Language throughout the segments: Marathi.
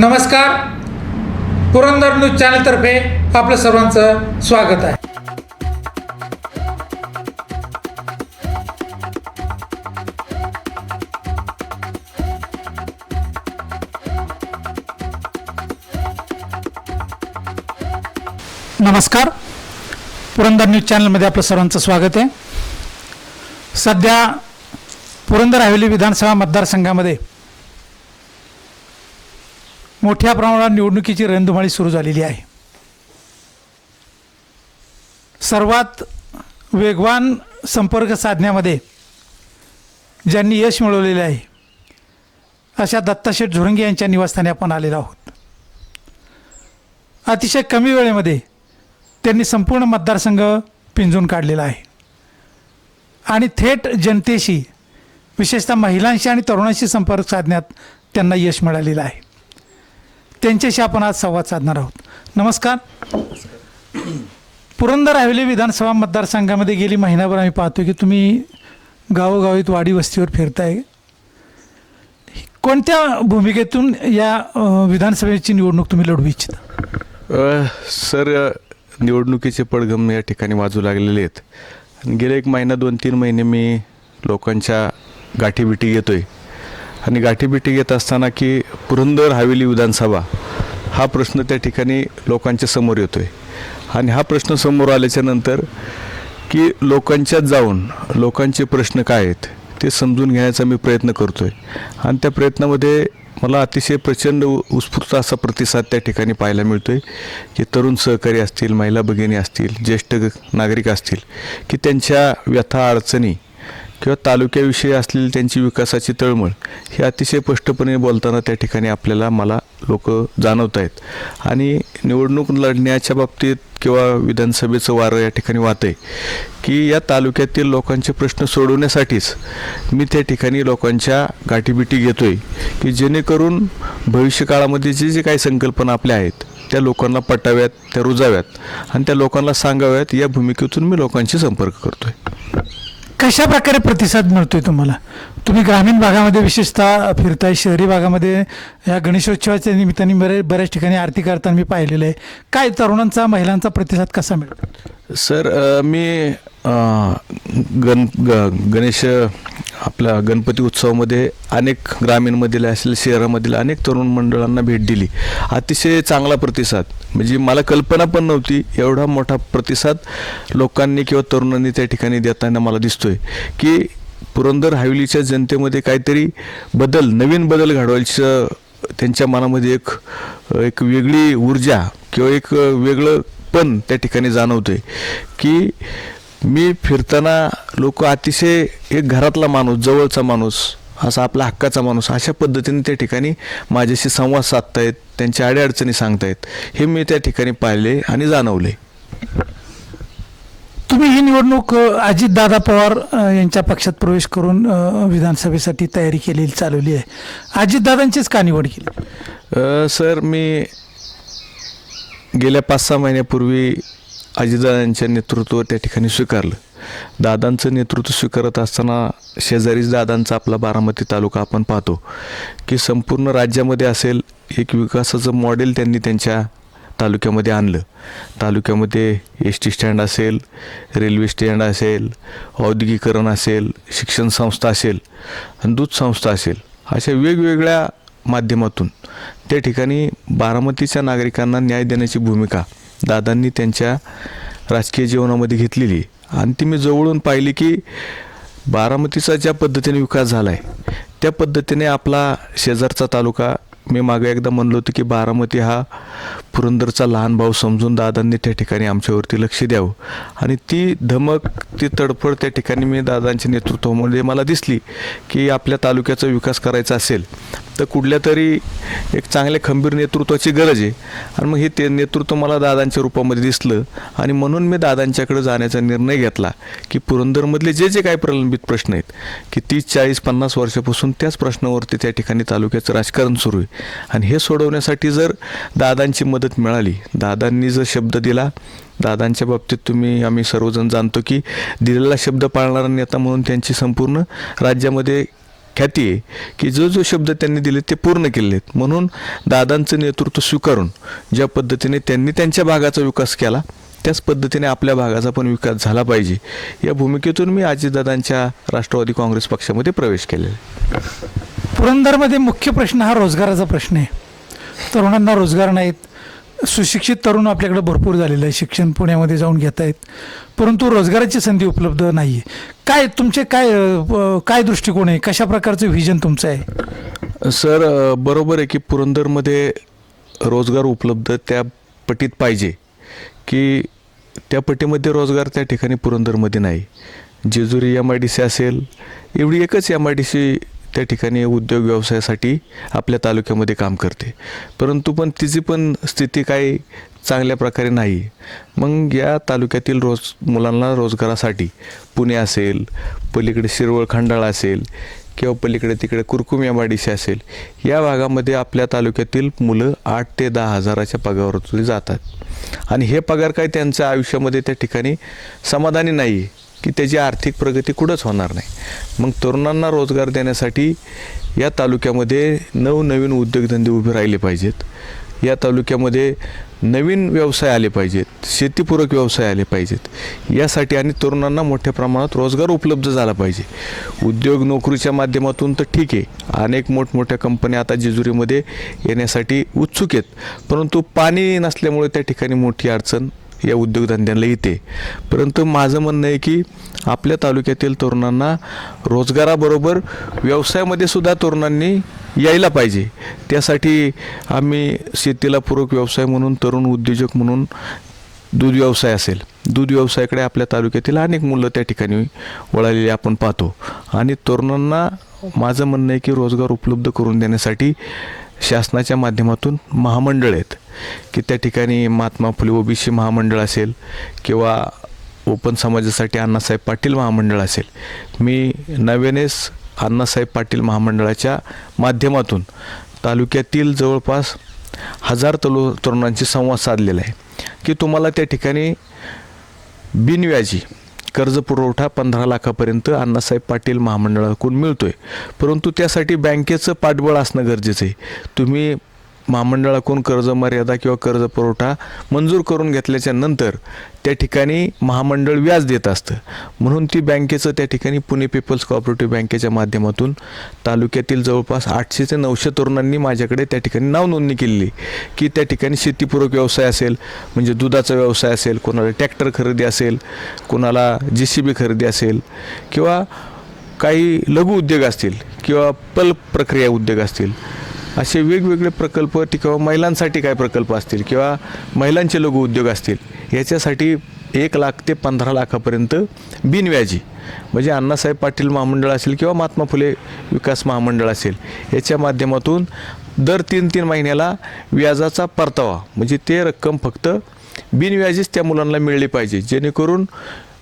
नमस्कार. पुरंदर न्यूज चॅनलतर्फे आपलं सर्वांचं स्वागत आहे. नमस्कार. पुरंदर न्यूज चॅनलमध्ये आपलं सर्वांचं स्वागत आहे. सध्या पुरंदर हवेली विधानसभा मतदारसंघामध्ये मोठ्या प्रमाणात निवडणुकीची रणधुमाळी सुरू झालेली आहे. सर्वात वेगवान संपर्क साधण्यामध्ये ज्यांनी यश मिळवलेले आहे अशा दत्ताशेठ झुरंगे यांच्या निवासस्थानी आपण आलेलो आहोत. अतिशय कमी वेळेमध्ये त्यांनी संपूर्ण मतदारसंघ पिंजून काढलेला आहे. आणि थेट जनतेशी विशेषतः महिलांशी आणि तरुणांशी संपर्क साधण्यात त्यांना यश मिळालेलं आहे. त्यांच्याशी आपण आज संवाद साधणार आहोत. नमस्कार. पुरंदर हवेली विधानसभा मतदारसंघामध्ये गेली महिनाभर आम्ही पाहतो की तुम्ही गावोगावीत वाडी वस्तीवर फिरताय. कोणत्या भूमिकेतून या विधानसभेची निवडणूक तुम्ही लढवू इच्छिता? सर निवडणुकीचे पडघम या ठिकाणी वाजू लागलेले आहेत. आणि गेले एक महिना दोन तीन महिने मी लोकांच्या गाठीबिटी घेतोय. आणि गाठीबिटी घेत असताना की पुरंदर हवेली विधानसभा हा प्रश्न त्या ठिकाणी लोकांच्या समोर येतो आहे आणि हा प्रश्न समोर आल्याच्यानंतर की लोकांच्यात जाऊन लोकांचे प्रश्न काय आहेत ते समजून घेण्याचा मी प्रयत्न करतो आहे आणि त्या प्रयत्नामध्ये मला अतिशय प्रचंड उत्स्फूर्त असा प्रतिसाद त्या ठिकाणी पाहायला मिळतो आहे की तरुण सहकारी असतील महिला भगिनी असतील ज्येष्ठ नागरिक असतील की त्यांच्या व्यथा अडचणी किंवा तालुक्याविषयी असलेली त्यांची विकासाची तळमळ ही अतिशय स्पष्टपणे बोलताना त्या ठिकाणी आपल्याला मला लोक जाणवत आहेत आणि निवडणूक लढण्याच्या बाबतीत किंवा विधानसभेचं वारं या ठिकाणी वाहत आहे की या तालुक्यातील लोकांचे प्रश्न सोडवण्यासाठीच मी त्या ठिकाणी लोकांच्या गाठीबिटी आहे की जेणेकरून भविष्यकाळामध्ये जे जे काही संकल्पना आपल्या आहेत त्या लोकांना पटाव्यात त्या रुजाव्यात आणि त्या लोकांना सांगाव्यात या भूमिकेतून मी लोकांशी संपर्क करतो आहे कशा प्रकारे प्रतिसाद मिळतोय तुम्हाला. तुम्ही ग्रामीण भागामध्ये विशेषतः फिरताय शहरी भागामध्ये या गणेशोत्सवाच्या निमित्ताने बरे बऱ्याच ठिकाणी आरती करताना मी पाहिलेलं आहे. काय तरुणांचा महिलांचा प्रतिसाद कसा मिळतो? सर मी गण ग गणेश आपल्या गणपती उत्सवामध्ये अनेक ग्रामीणमधील असेल शहरामधील अनेक तरुण मंडळांना भेट दिली. अतिशय चांगला प्रतिसाद. म्हणजे मला कल्पना पण नव्हती एवढा मोठा प्रतिसाद लोकांनी किंवा तरुणांनी त्या ठिकाणी देताना मला दिसतोय. की पुरंदर हवेलीच्या जनतेमध्ये काहीतरी बदल नवीन बदल घडवायचं त्यांच्या मनामध्ये एक एक वेगळी ऊर्जा किंवा एक वेगळं पण त्या ठिकाणी जाणवतंय. की मी फिरताना लोक अतिशय एक घरातला माणूस जवळचा माणूस असा आपला हक्काचा माणूस अशा पद्धतीने त्या ठिकाणी माझ्याशी संवाद साधतायत त्यांच्या अडीअडचणी सांगतायत हे मी त्या ठिकाणी पाहिले आणि जाणवले. तुम्ही ही निवडणूक अजित दादा पवार यांच्या पक्षात प्रवेश करून विधानसभेसाठी तयारी केलेली चालवली आहे. अजितदादांचीच का निवड केली? सर मी गेल्या पाच सहा महिन्यापूर्वी अजितदादांच्या नेतृत्व त्या ठिकाणी स्वीकारलं. दादांचं नेतृत्व स्वीकारत असताना शेजारीच दादांचा आपला बारामती तालुका आपण पाहतो की संपूर्ण राज्यामध्ये असेल एक विकासाचं मॉडेल त्यांनी त्यांच्या तालुक्यामध्ये आणलं. तालुक्यामध्ये एस टी स्टँड असेल रेल्वे स्टँड असेल औद्योगिकरण असेल शिक्षण संस्था असेल आणि दूध संस्था असेल अशा वेगवेगळ्या माध्यमातून त्या ठिकाणी बारामतीच्या नागरिकांना न्याय देण्याची भूमिका दादांनी त्यांच्या राजकीय जीवनामध्ये घेतलेली आहे. आणि ती मी जवळून पाहिली की बारामतीचा ज्या पद्धतीने विकास झाला आहे त्या पद्धतीने आपला शेजारचा तालुका मी मागे एकदा म्हणलो होतं की बारामती हा पुरंदरचा लहान भाऊ समजून दादांनी त्या ठिकाणी आमच्यावरती लक्ष द्यावं. आणि ती धमक ती तडफड त्या ठिकाणी मी दादांच्या नेतृत्वामध्ये मला दिसली की आपल्या तालुक्याचा विकास करायचा असेल तर कुठल्या तरी एक चांगल्या खंबीर नेतृत्वाची गरज आहे. आणि मग हे ते नेतृत्व मला दादांच्या रूपामध्ये दिसलं आणि म्हणून मी दादांच्याकडे जाण्याचा निर्णय घेतला की पुरंदरमधले जे जे काही प्रलंबित प्रश्न आहेत की तीस चाळीस पन्नास वर्षापासून त्याच प्रश्नावरती त्या ठिकाणी तालुक्याचं राजकारण सुरू आहे. आणि हे सोडवण्यासाठी जर दादांची मदत मिळाली दादांनी जर शब्द दिला दादांच्या बाबतीत तुम्ही आम्ही सर्वजण जाणतो की दिलेला शब्द पाळणारा नेता म्हणून त्यांची संपूर्ण राज्यामध्ये ख्याती आहे की जो जो शब्द त्यांनी दिले ते पूर्ण केले आहेत म्हणून दादांचं नेतृत्व स्वीकारून ज्या पद्धतीने त्यांनी त्यांच्या भागाचा विकास केला त्याच पद्धतीने आपल्या भागाचा पण विकास झाला पाहिजे या भूमिकेतून मी आजीदादांच्या राष्ट्रवादी काँग्रेस पक्षामध्ये प्रवेश केलेला आहे. पुरंदरमध्ये मुख्य प्रश्न हा रोजगाराचा प्रश्न आहे. तरुणांना रोजगार नाहीत. सुशिक्षित तरुण आपल्याकडे भरपूर झालेलं आहे शिक्षण पुण्यामध्ये जाऊन घेत आहेत परंतु रोजगाराची संधी उपलब्ध नाही आहे काय तुमचे काय काय दृष्टिकोन आहे? कशा प्रकारचं व्हिजन तुमचं आहे? सर बरोबर आहे की पुरंदरमध्ये रोजगार उपलब्ध त्या पटीत पाहिजे. की त्या पटीमध्ये रोजगार त्या ठिकाणी पुरंदरमध्ये नाही. Jejuri M I D C असेल. एवढी एकच एम आय डी सी त्या ठिकाणी उद्योग व्यवसायासाठी आपल्या तालुक्यामध्ये काम करते. परंतु पण तिची पण स्थिती काही चांगल्या प्रकारे नाही. मग या तालुक्यातील रोज मुलांना रोजगारासाठी पुणे असेल पलीकडे शिरवळ खंडाळा असेल किंवा पलीकडे तिकडे कुरकुम या माडीशी असेल या भागामध्ये आपल्या तालुक्यातील मुलं आठ ते दहा हजाराच्या पगारावरती जातात. आणि हे पगार काय त्यांच्या आयुष्यामध्ये त्या ठिकाणी समाधानी नाही. की त्याची आर्थिक प्रगती कुठंच होणार नाही. मग तरुणांना रोजगार देण्यासाठी या तालुक्यामध्ये नवनवीन उद्योगधंदे उभे राहिले पाहिजेत. या तालुक्यामध्ये नवीन व्यवसाय आले पाहिजेत. शेतीपूरक व्यवसाय आले पाहिजेत. यासाठी आणि तरुणांना मोठ्या प्रमाणात रोजगार उपलब्ध झाला पाहिजे. उद्योग नोकरीच्या माध्यमातून तर ठीक आहे. अनेक मोठमोठ्या कंपन्या आता जेजुरीमध्ये येण्यासाठी उत्सुक आहेत. परंतु पाणी नसल्यामुळे त्या ठिकाणी मोठी अडचण या उद्योगधंद्यांना येते. परंतु माझं म्हणणं आहे की आपल्या तालुक्यातील तरुणांना रोजगाराबरोबर व्यवसायामध्ये सुद्धा तरुणांनी यायला पाहिजे. त्यासाठी आम्ही शेतीला पूरक व्यवसाय म्हणून तरुण उद्योजक म्हणून दूध व्यवसाय असेल. दूध व्यवसायाकडे आपल्या तालुक्यातील अनेक मुलं त्या ठिकाणी वळालेली आपण पाहतो. आणि तरुणांना माझं म्हणणं आहे की रोजगार उपलब्ध करून देण्यासाठी शासनाच्या माध्यमातून महामंडळ आहेत. की त्या ठिकाणी महात्मा फुले ओबीसी महामंडळ असेल किंवा ओपन समाजासाठी अण्णासाहेब पाटील महामंडळ असेल. मी नव्यानेच अण्णासाहेब पाटील महामंडळाच्या माध्यमातून तालुक्यातील जवळपास हजार तलु तरुणांशी संवाद साधलेला आहे. की तुम्हाला त्या ठिकाणी बिनव्याजी कर्ज पुरवठा पंधरा लाखापर्यंत अण्णासाहेब पाटील महामंडळाकडून मिळतो आहे परंतु त्यासाठी बँकेचं पाठबळ असणं गरजेचं आहे. तुम्ही महामंडळाकडून कर्ज मर्यादा किंवा कर्ज पुरवठा मंजूर करून घेतल्याच्या नंतर त्या ठिकाणी महामंडळ व्याज देत असतं. म्हणून ती बँकेचं त्या ठिकाणी पुणे पीपल्स कॉपरेटिव्ह बँकेच्या माध्यमातून तालुक्यातील जवळपास आठशे ते नऊशे तरुणांनी माझ्याकडे त्या ठिकाणी नाव नोंदणी केलेली. की त्या ठिकाणी शेतीपूरक व्यवसाय असेल म्हणजे दुधाचा व्यवसाय असेल कोणाला ट्रॅक्टर खरेदी असेल कोणाला जे सी बी खरेदी असेल किंवा काही लघु उद्योग असतील किंवा पल्प प्रक्रिया उद्योग असतील असे वेगवेगळे प्रकल्प किंवा महिलांसाठी काय प्रकल्प असतील किंवा महिलांचे लघु उद्योग असतील याच्यासाठी एक लाख ते पंधरा लाखापर्यंत बिनव्याजी म्हणजे अण्णासाहेब पाटील महामंडळ असेल किंवा महात्मा फुले विकास महामंडळ असेल याच्या माध्यमातून दर तीन तीन महिन्याला व्याजाचा परतावा म्हणजे ते रक्कम फक्त बिनव्याजीच त्या मुलांना मिळली पाहिजे जेणेकरून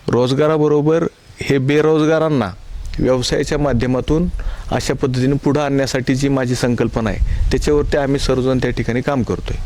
रोजगाराबरोबर हे बेरोजगारांना व्यवसायाच्या माध्यमातून अशा पद्धतीने पुढं आणण्यासाठी जी माझी संकल्पना आहे त्याच्यावरती आम्ही सर्वजण त्या ठिकाणी काम करतोय.